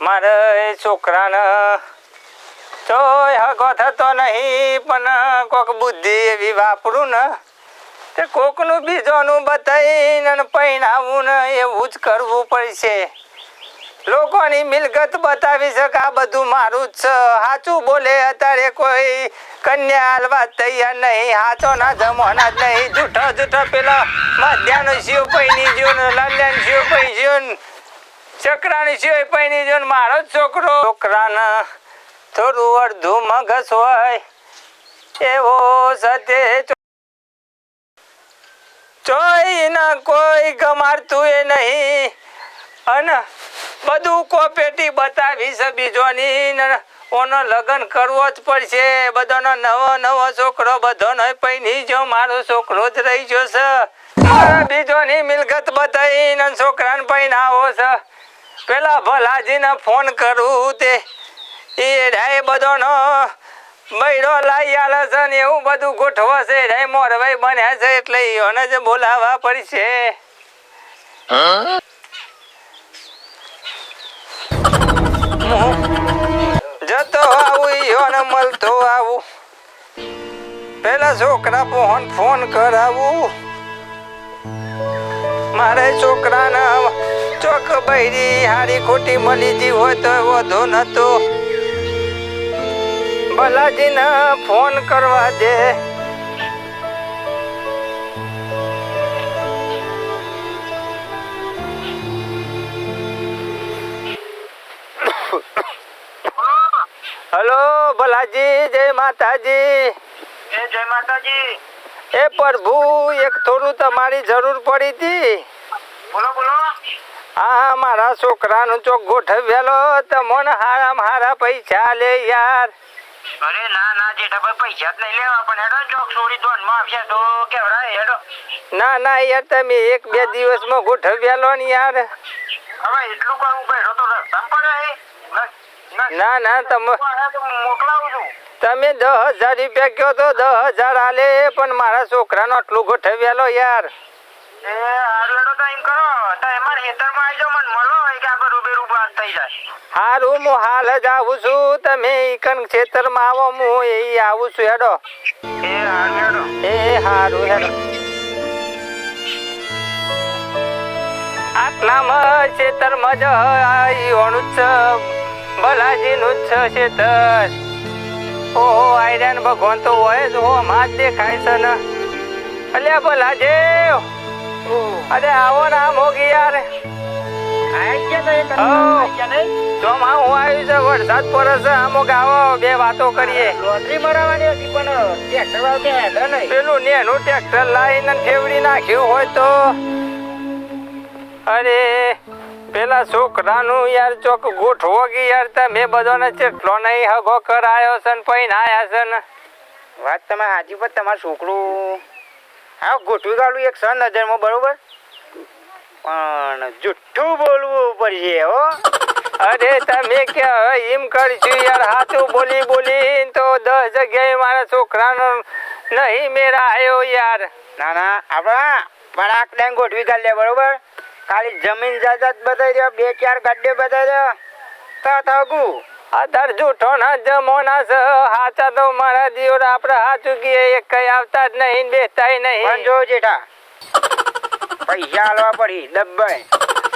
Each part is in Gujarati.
મારું છોકરાને તોય હગો થતો નહીં, પણ કોક બુદ્ધિ એવી વાપરું ને, તે કોકનું બીજોનું બતાવીને પહેણાવું ને એવું જ કરવું પડશે. લોકોની મિલકત બતાવી શકે આ બધું મારું જ છે. સાચું બોલે અત્યારે કોઈ કન્યા હાલવા તૈયાર નહીં. હાચો ના જમવાના જ નહીં. જૂઠો જૂઠો પેલો મધ્યાનો શિવ પૈની જ્યો ને લાલ્યાનો શિવ પૈ જ્યો ને ચકરાની શિવ પૈની જ્યો મારો જ છોકરો. છોકરાના થોડું અડધું મગસ હોય એવો સતે ચોઈ ના કોઈ ગમારતું એ નહીં. અને બધું કોપેટી બતાવી છે બીજોની. ઓનો લગ્ન કરવો જ પડશે. બધાનો નવો નવો છોકરો, બધાનો પૈની જો મારો છોકરો જ રહી ગયો છે મારા બીજોની મિલકત બતાવીને છોકરાને પૈનાવો છે. પેલા ભલાજીને ફોન કરું તે. એ ડાય બધોનો બૈરો લાઈ આલે છે ને એવું બધું ગોઠવો છે. ડાય મોરવાઈ બન્યા છે એટલે એને જ બોલાવા પડશે. જતો આવું યોને મળતો આવું. પેલા છોકરા ફોન ફોન કરાવું. મારે છોકરાને ચોક બૈરી, હારી ખોટી મળી જી હોય તો વધુ નતો. ભલાજીને ફોન કરવા દે. હલો ભલાજી જય માતાજી. એ જય માતાજી. એ પ્રભુ એક થોડું તમારી જરૂર પડી હતી. બોલો બોલો. હા મારા છોકરાનું ચોક ગોઠવેલો તમને હારા પૈસા લે યાર. અરે ના ના જેઠાભાઈ પૈસા જ નહીં લેવા પણ હેડો ચોક છોડી દો માં આવશે તો કેવરાય હેડો. ના ના યાર તમે એક બે દિવસમાં ગોઠવેલો ને યાર. હવે એટલું કરવું બેઠો તો રસ્તા પડે ન- ન- તમે તમે દસ હજાર રૂપિયા કહો તો દસ હજાર આલે પણ મારા છોકરાનો આટલું ગોઠવેલો યાર. હારું હું હાલ જ આવું છું. તમે ઈકન ખેતરમાં આવો હું એ આવું છું હેડો. એ હારું હેડો. આટલામાં ખેતરમાં જ ઈઓનું છે. ભલાજીનું જ છે તસ ઓહો આયરાન ભગવાન તો હોય જ. હો માં જ દેખાય છે ને. અલ્યા ભલાજી. અરે આવો ને આમ હોગી યાર. ચોમા હું આવ્યું છે વરસાદ પડે છે અમુક આવો બે વાતો કરીએ. લોટરી મરાવાની હતી પણ ટ્રેક્ટર વાળો કે હેડો નહીં. પેલું નેનું ટ્રેક્ટર લાવીને ફેવડી નાખ્યું હોય તો. અરે પેલા છોકરાનું યાર ચોક ગોઠવો કે યાર તમે બધાને ચેટલો નહીં હગો કરાયો છે ને પૈન આયા છે ને. વાત તમે હાજી પર તમારું છોકરું હા ગોઠવી કાઢું એક સન નજરમાં બરોબર? પણ જુઠ્ઠું બોલવું પડશે હો. અરે તમે કે હવે એમ કરશું યાર હાથું બોલી બોલી તો દસ જગ્યાએ મારા છોકરાનો નહીં મેરા આવ્યો યાર. ના ના આપણા પણ ટાઈમ ગોઠવી કાઢ લે બરોબર? ખાલી જમીન જાયદાદ બતાવી દો બે ચાર ગાડે બતાવી દો તો થગું અધર જૂઠો ના જમોના સ હાચા તો મારા દિયોર આપણે હાચું કીએ એક કઈ આવતા જ નહીં બેસતા નહીં. જો જેઠા પૈસા હાલવા પડી ડબ્બાઈ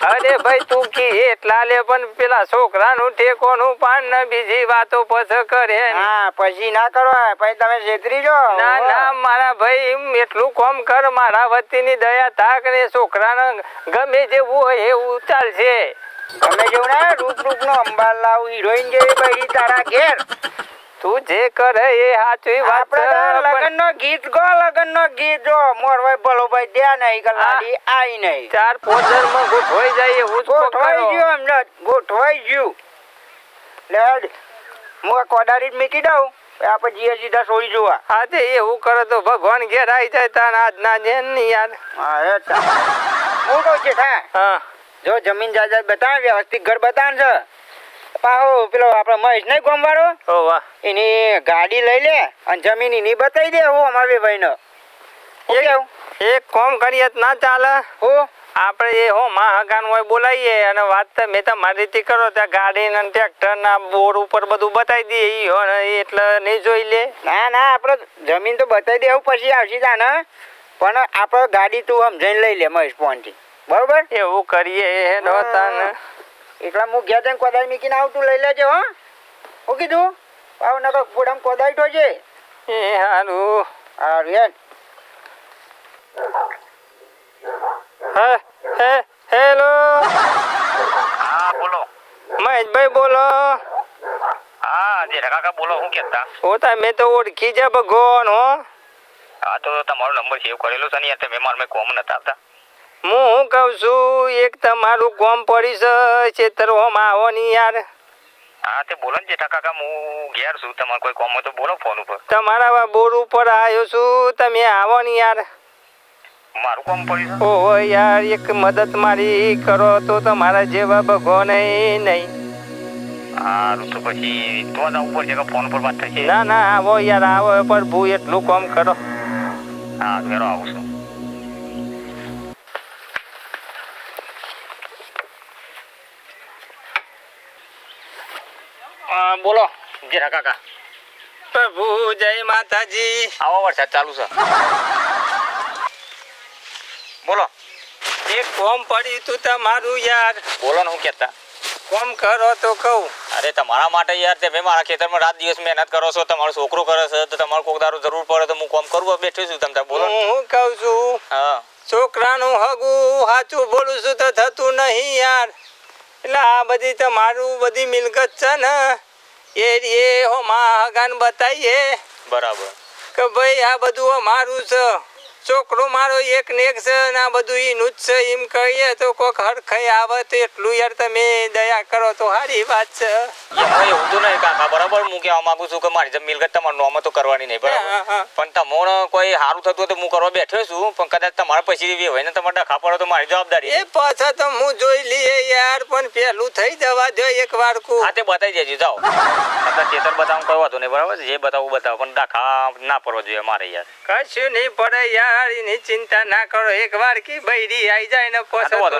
અરે ભાઈ તું કી એટલા લે પણ પેલા છોકરાનું ઠેકોનું પાન ને બીજી વાતો પછ કરે હા પછી ના કરો પછી તમે છેતરી જો ના ના મારા ભાઈ એટલું કોમ કર મારા વતીની દયા તાક ને છોકરાને ગમે જેવું હોય એવું ચાલશે તમે જેવું ને રૂપ રૂપ નો અંબાલ લાવ હિરોઈન જેવી બૈરી તારા ઘેર. તું જે કરે એ સાચી વાત આપણે લગન નો ગીત ગો લગન નો ગીત જો. મોરભાઈ ભલો ભાઈ દે નહીં કલાડી આઈ નહીં. ચાર પોચરમાં ગોઠવાઈ જાય હું ગોઠવાઈ ગયો એમને ગોઠવાઈ ગયું. લેડ હું કોડારી મૂકી દઉં. આપણે જીએ સીધા સોઈ જોવા હા તે એવું કરે તો ભગવાન ઘેર આવી જાય તાન આજ ના જેનની યાર હા. હું કહું છે હા. જો જમીન જાયદાદ બતાવે વ્યવસ્થિત ઘર બતાવે છે પાહો પેલો આપણે મહેશ નહીં ગોમવાળો? ઓ વાહ. એની ગાડી લઈ લે અને જમીન એની બતાવી દે હું અમારે ભાઈ નો એક કોમ કરીએ ના ચાલે. હું? આપણે એ હો માં હગાન હોય બોલાવીએ અને વાત તો મેં તમારી રીતે કરો ત્યાં ગાડી ને ટ્રેક્ટર ના બોર ઉપર બધું બતાવી દઈએ. ઈ હો ને એટલે નહીં જોઈ લે. ના ના આપણે જમીન તો બતાવી દેવું પછી આવશે તાને પણ આપણે ગાડી તું સમજાઈને લઈ લે મહેશ પહોંચી બરોબર? એવું કરીએ હેડો તાને એકલા હું ઘેર જઈને કોદાળી મીકીને આવું તું લઈ લેજે હો. હું કીધું? આવ નકર ફૂડામાં કોદાળી તો છે. એ હારું હારું હેન હે હે હેલો. હા બોલો. મહેશભાઈ બોલો. હા જે કાકા બોલો શું કહેતા હું તમે તો ઓળખી જા ભગવાન હો. હા તો તમારો નંબર સેવ કરેલો છે ને યાર તમે મારા મેં કોમ નતા આવતા હું કહું છું એક તમારું કોમ પડી છે ખેતરોમાં આવો ને યાર. હા તે બોલો ને જેઠા કાકા હું ઘેર છું. તમારે કોઈ કોમ હોય તો બોલો ફોન ઉપર. તમારા બોર ઉપર આવ્યો છું તમે આવો ને યાર. મારું કોમ પડ્યું ઓહો યાર એક મદદ મારી કરો તો તમારા જેવા ભગવાન નહીં. સારું તો પછી તો જ આવવું પડશે ફોન ઉપર વાત થશે? ના ના આવો યાર આવો પ્રભુ એટલું કોમ કરો. હા ઘેરો આવું છું. હા, બોલો. જીરા કાકા. પ્રભુ જય માતાજી. આવો વરસાદ ચાલુ છે. બોલો. એક કોમ પડ્યું તું તમારું યાર. બોલો ને હું કહેતા. કોમ કરો તો કહું. અરે તમારા માટે યાર તમે મારા ખેતરમાં રાત દિવસ મહેનત કરો છો તમારો છોકરો કરે છે તો તમારે કોક દારૂ જરૂર પડે તો હું કોમ કરવું બેઠો છું તમને બોલો હું હું કહું છું? હા. છોકરાનું હગું સાચું બોલું છું તો થતું નહીં યાર. એટલે આ બધી તમારું બધી મિલકત છે ને એ એ હો માં હગાન બતાવીએ બરાબર. કે ભાઈ આ બધું અમારું છે છોકરો મારો એક ને એક છે ને આ બધું એનું જ છે એમ કહીએ તો કોક હરખાઈ આવે તો એટલું યાર તમે દયા કરો તો સારી વાત છે. એવું તો નહીં કાકા બરાબર? હું કહેવા માંગુ છું કે મારી જે મિલકત તમારા નોમ તો કરવાની નહીં બરાબર. પણ તમારો કોઈ સારું થતું હોય તો હું કરવા બેઠો છું પણ કદાચ તમારા પછી હોય ને તમારે ડખા પડો તો મારી જવાબદારી એ પાછા તો હું જોઈ લઈએ યાર પણ પહેલું થઈ જવા દો એક વાર કુ. હા તે બતાવી દેજો જાઓ. કદાચ ચેતર બતાવું કોઈ વાંધો નહીં બરાબર? જે બતાવું બતાવો પણ ડખા ના પડવો જોઈએ મારે યાર. કશું નહીં પડે યાર. એની ચિંતા ના કરો. એક વાર કી બૈરી આવી જાય ને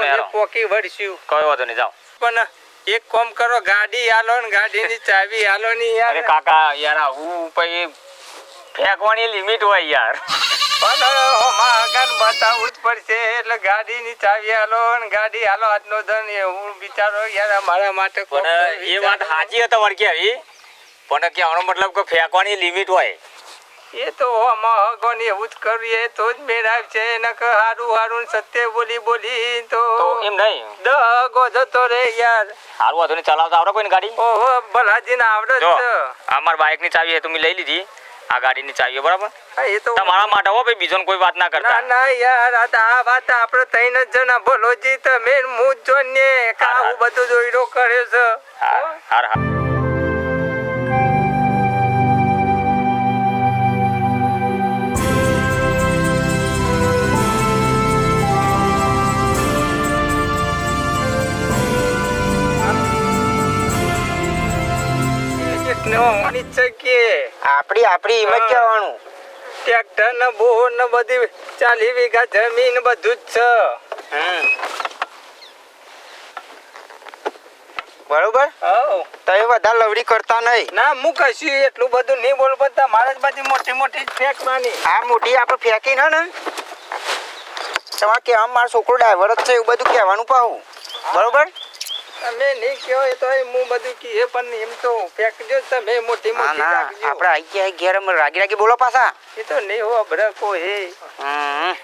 હાલો. પોકી વળશું. કોઈ વાંધો નહીં જાઓ. પણ એક કોમ કરો ગાડી આલો ને ગાડીની ચાવી આલો ની અરે યાર કાકા યાર હું પછી ફેંકવાની લિમિટ હોય યાર. બતાવવું જ પડશે. એટલે ગાડીની ચાવી હાલો ગાડી હાલો આજનો ધન હું બિચારો યાર મારા માટે એ વાત. સાચી તમારી કેવી પણ કહેવાનો મતલબ કે ફેંકવાની લિમિટ હોય. એ તો હોમાં હગોને એવું જ કરીએ તો જ મેળ આવશે. નક હારું હારું સત્ય બોલી બોલી તો એમ નહીં? દગો જતો રે યાર. હારું હતું ચલાવતા આવડે કોઈને ગાડી? ઓહો ભલાજીને આવડે જ જો છે. આ મારી બાઇકની ચાવી છે તો મેં લઈ લીધી. આ ગાડીની ચાવી બરાબર? એ તો તમારા માટે હો ભાઈ બીજો કોઈ વાત ના ના કરતા. ના યાર આ વાત આપણે ત્રણ જ જણા ભલોજી તમે ને હું જ જોઈને કે હા, આવું બધું જોઈરો કર્યો છે. હા હાર હાર આપડી આપણી એમ કહેવાનું. ટ્રેક્ટર ને બોર ને બધી ચાલી વીઘા જમીન બધું જ છે. બરોબર. તમે બધા લવડી કરતા નહીં. ના હું કશું એટલું બધું નહીં બોલ બધા મારા જ બધી મોટી મોટી ફેંકવાની આ મોટી આપણે ફેંકી ને ને. તમારે કહેવા મારો છોકરો ડ્રાઈવર જ છે એવું બધું કહેવાનું પાવું બરોબર? તમે નહીં કહો એ તો હું બધું કીએ પણ એમ તો ફેંકજો તમે મોટી મોટી રાખજો. આપણે આવી ગયા ઘેર અમે રાગી રાગી બોલો પાછા. એ તો નહીં હો અભડકો હે. હમ.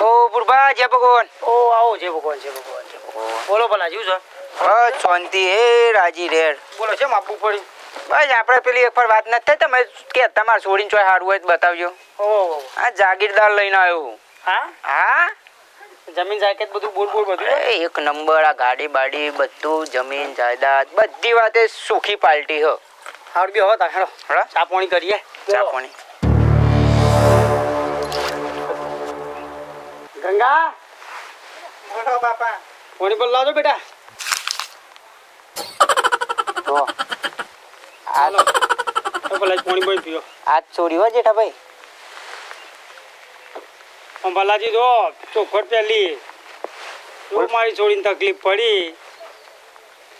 ઓ બુરબા જય ભગવાન. ઓ આવો જય ભગવાન જય ભગવાન છે ભગવાન. બોલો ભલા જીવ છો? બસ શાંતિ હે રાજી રેડ બોલો છે આપવું પડ્યું? બસ આપણે પેલી એક વાર વાત નથી થઈ તમે કે તમારે છોડીને ચોય હારું હોય તો બતાવજો. ઓ આ જાગીરદાર લઈને આવ્યો હા. હા? જમીન જાયદાદ બધું બોલ બોલ બધું. એક નંબર આ ગાડી બાડી બધું જમીન જાયદાદ બધી વાતે સુખી પાલટી હો. હાડ બી હો તા હેડો. હેડો. ચા પાણી કરીએ. ચા પાણી. ગંગા? બોલો બાપા. પાણી પર લાજો બેટા. તો હાલો. તો પેલા જ પાણી પાણી પીઓ. આજ ચોરી હોય જેઠાભાઈ? અંબાલાજી જો ચોખટ પહેલી જો મારી છોડીને તકલીફ પડી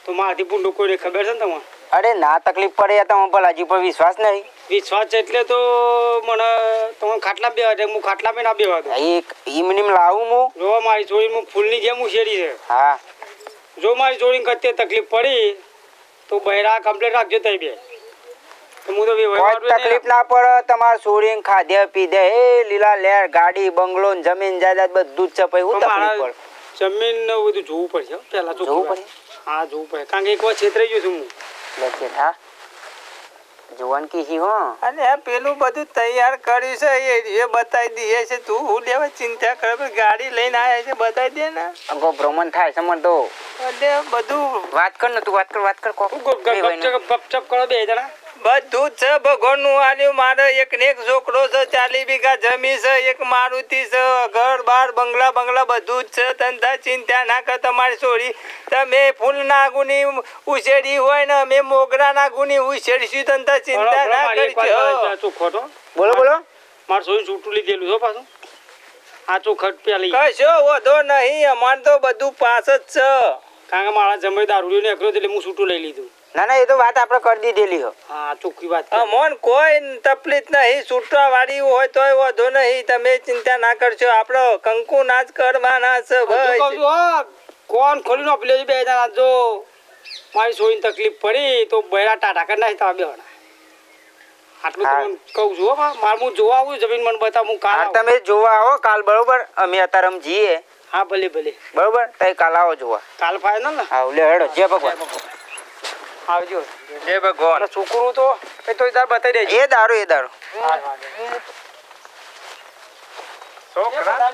તો મારાથી પૂંડું કોઈને ખબર છે ને તમને? અરે ના તકલીફ પડે તો તમે ભલાજી પર વિશ્વાસ નહીં. વિશ્વાસ છે એટલે તો મને તમે ખાટલા બે દે હું ખાટલા બે ના બેવા દો એક ઈમનીમ લાવું હું. જો મારી છોડી હું ફૂલની જેમ ઉછેરી છે. હા. જો મારી છોડીને કત્યે તકલીફ પડી તો બહેરા કમ્પ્લેટ રાખજો તઈ બે તો હું તો કોઈ વ્યવહાર તકલીફ ના પડે તમારે સોરીને ખાધે પીધે એ લીલા લેર ગાડી બંગલો જમીન જાયદાદ બધું જ છે પછી હું તકલીફ પડે જમીન ને બધું જોવું પડશે હો, જોવું પડે? હા જોવું પડે કારણ કે એક વાર છેતરાઈ ગયો છું હું લે જેઠા જુવાન કી હો અને પેલું બધું તૈયાર કર્યું છે એ એ બતાવી દઈએ છે તું હું લેવા ચિંતા કરે ગાડી લઈને આવ્યા છે બતાવી દે ને અગો ભ્રમણ થાય છે મને તો એટલે બધું વાત કર ને તું વાત કર વાત કર કોક ગપચપ કરો બે જણા બધું જ છે. ભગવાનનું આલ્યું. મારે એક ને એક છોકરો છે ચાલી વીઘા જમી છે એક મારુતિ છે ઘર બાર બંગલા બંગલા બધું જ છે. ધંધા ચિંતા ના કર તમારી છોડી તમે ફૂલ ના ગુની ઉછેડી હોય ને અમે મોગરા ના ગુની ઉછેડીશું ધંધા ચિંતા ના કરી ખોટો બોલો બોલો. મારે સોય છૂટું લીધેલું છે પાછું. આચું ખટ પેલી કશો વધો નહીં. અમાર તો બધું પાસ જ છે. કારણ કે મારા જમાઈ દારૂ ને એકલો એટલે હું છૂટું લઈ લીધું. ના ના એ તો વાત આપણે કરી દીધેલી હો. ચોખ્ખી વાત છે. કોઈ તકલીફ નહીં. છૂટવા વાળી હોય તોય વધો નહીં. તમે ચિંતા ના કરશો. આપણો કંકુ નાચ કરવાના છે ભાઈ. કોણ ખોલી નો પેલો બે જણા જો મારી સોયની તકલીફ પડી તો બૈરા ટાટા કરી નાખી તમે બે આટલું તમને કહું છું હો બા. હું જોવા આવું જમીન મને બતાવ હું કાલ તમે જોવા આવો કાલ બરોબર? અમે અત્યારે જઈએ. હા ભલે ભલે. બરોબર? તઈ કાલ આવો જોવા. કાલ ફાઇનલ ને? હા લે હેડો જય ભગવાન. આવજો. જય ભગવાન. છોકરું તો એ તો તાર બતાવી દેજો. એ દારૂ એ દારૂ. છોકરા?